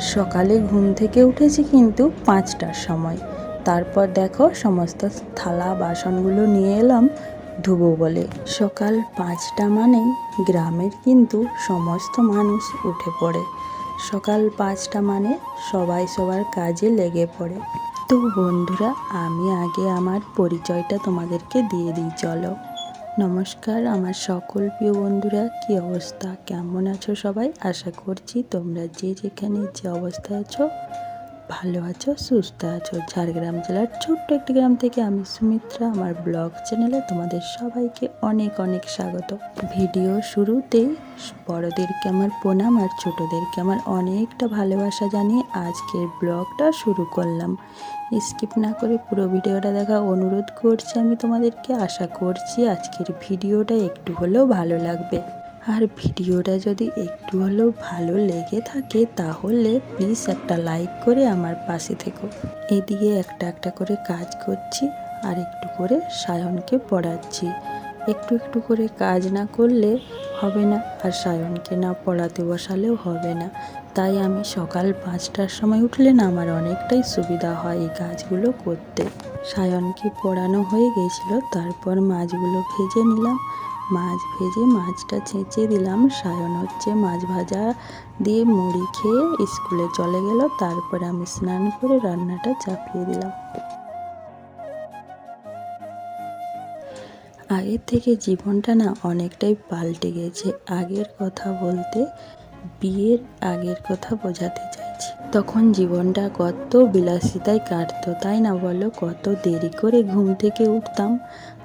সকালে ঘুম থেকে উঠেছি কিন্তু পাঁচটার সময়। তারপর দেখো সমস্ত থালা, বাসনগুলো নিয়ে এলাম ধুবো বলে। সকাল পাঁচটা মানেই গ্রামের কিন্তু সমস্ত মানুষ উঠে পড়ে। সকাল পাঁচটা মানে সবাই সবার কাজে লেগে পড়ে। তো বন্ধুরা, আমি আগে আমার পরিচয়টা তোমাদেরকে দিয়ে দিই, চলো। নমস্কার, আমার সকল প্রিয় বন্ধুরা, কি অবস্থা? কেমন আছো সবাই? আশা করছি তোমরা যে যেখানে যে অবস্থায় আছো ভালো আছো, সুস্থ আছো? ঝাড়গ্রাম জেলার ছোট্ট একটি গ্রাম থেকে আমি সুমিত্রা। আমার ব্লগ চ্যানেলে তোমাদের সবাইকে অনেক অনেক স্বাগত। ভিডিও শুরুতেই বড়দেরকে আমার প্রণাম আর ছোটদেরকে আমার অনেকটা ভালোবাসা জানিয়ে আজকের ব্লগটা শুরু করলাম। স্কিপ না করে পুরো ভিডিওটা দেখা অনুরোধ করছি আমি তোমাদেরকে। আশা করছি আজকের ভিডিওটা একটু হলেও ভালো লাগবে। আর ভিডিওটা যদি একটু হলেও ভালো লেগে থাকে, তাহলে প্লিজ একটা লাইক করে আমার পাশে থেকো। এদিকে একটা একটা করে কাজ করছি আর একটু করে সায়নকে পড়াচ্ছি। একটু একটু করে কাজ না করলে হবে না আর সায়নকে না পড়াতে বসালেও হবে না। তাই আমি সকাল পাঁচটার সময় উঠলে না আমার অনেকটাই সুবিধা হয় এই কাজগুলো করতে। সায়নকে পড়ানো হয়ে গেছিল, তারপর মাছগুলো ভেজে নিলাম। মাছ ভেজে মাছটা ছেঁচে দিলাম। সায়ন হচ্ছে মাছ ভাজা দিয়ে মুড়ি খেয়ে স্কুলে চলে গেল। তারপরে আমি স্নান করে রান্নাটা চাপিয়ে দিলাম। আগের থেকে জীবনটা না অনেকটাই পাল্টে গেছে। আগের কথা বলতে, বিয়ের আগের কথা বোঝাতে চাইছি। তখন জীবনটা কত বিলাসিতায় কাটতো, তাই না বলো? কত দেরি করে ঘুম থেকে উঠতাম।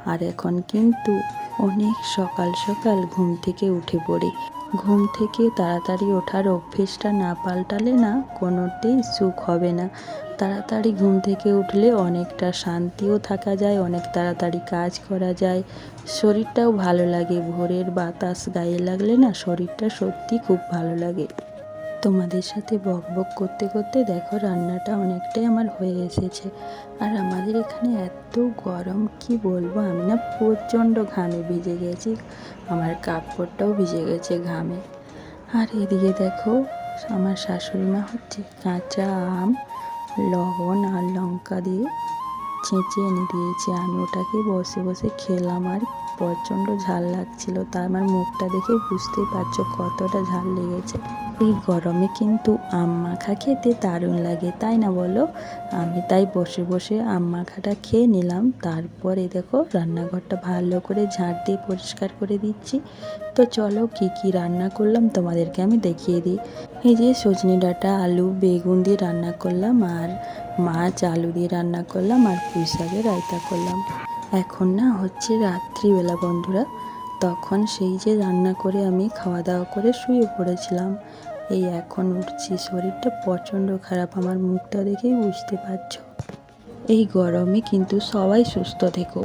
আর এখন কিন্তু অনেক সকাল সকাল ঘুম থেকে উঠে পড়ি। ঘুম থেকে তাড়াতাড়ি ওঠার অভ্যেসটা না পাল্টালে না কোনোতেই সুখ হবে না। তাড়াতাড়ি ঘুম থেকে উঠলে অনেকটা শান্তিও থাকা যায়, অনেক তাড়াতাড়ি কাজ করা যায়। শরীরটাও ভালো লাগে, ভোরের বাতাস গায়ে লাগলে না শরীরটা সত্যি খুব ভালো লাগে। তোমাদের সাথে বক বক করতে করতে দেখো রান্নাটা অনেকটাই আমার হয়ে এসেছে। আর আমাদের এখানে এত গরম, কি বলব? আমি না প্রচণ্ড ঘামে ভিজে গেছি। আমার কাপড়টাও ভিজে গেছে ঘামে। আর এদিকে দেখো, আমার শাশুড়ি মা হচ্ছে কাঁচা আম, লবণ আর লঙ্কা দিয়ে ছেঁচে এনে দিয়েছে। আমি ওটাকে বসে বসে খেলাম আর প্রচণ্ড ঝাল লাগছিল। তা আমার মুখটা দেখে বুঝতেই পারছ কতটা ঝাল লেগেছে। এই গরমে কিন্তু আম মাখা খেতে দারুণ লাগে, তাই না বলো? আমি তাই বসে বসে আম মাখাটা খেয়ে নিলাম। তারপরে দেখো রান্নাঘরটা ভালো করে ঝাঁট দিয়ে পরিষ্কার করে দিচ্ছি। তো চলো কি কি রান্না করলাম তোমাদেরকে আমি দেখিয়ে দিই। এই যে সজনে ডাঁটা, আলু, বেগুন দিয়ে রান্না করলাম আর মাছ, আলু দিয়ে রান্না করলাম আর পুঁই শাকের রায়তা করলাম। এখন না হচ্ছে রাত্রিবেলা বন্ধুরা, তখন সেই যে রান্না করে আমি খাওয়া দাওয়া করে শুয়ে পড়েছিলাম। এই এখন উঠছি, শরীরটা প্রচণ্ড খারাপ, আমার মুখটা দেখেই বুঝতে পারছ। এই গরমে কিন্তু সবাই সুস্থ থেকো।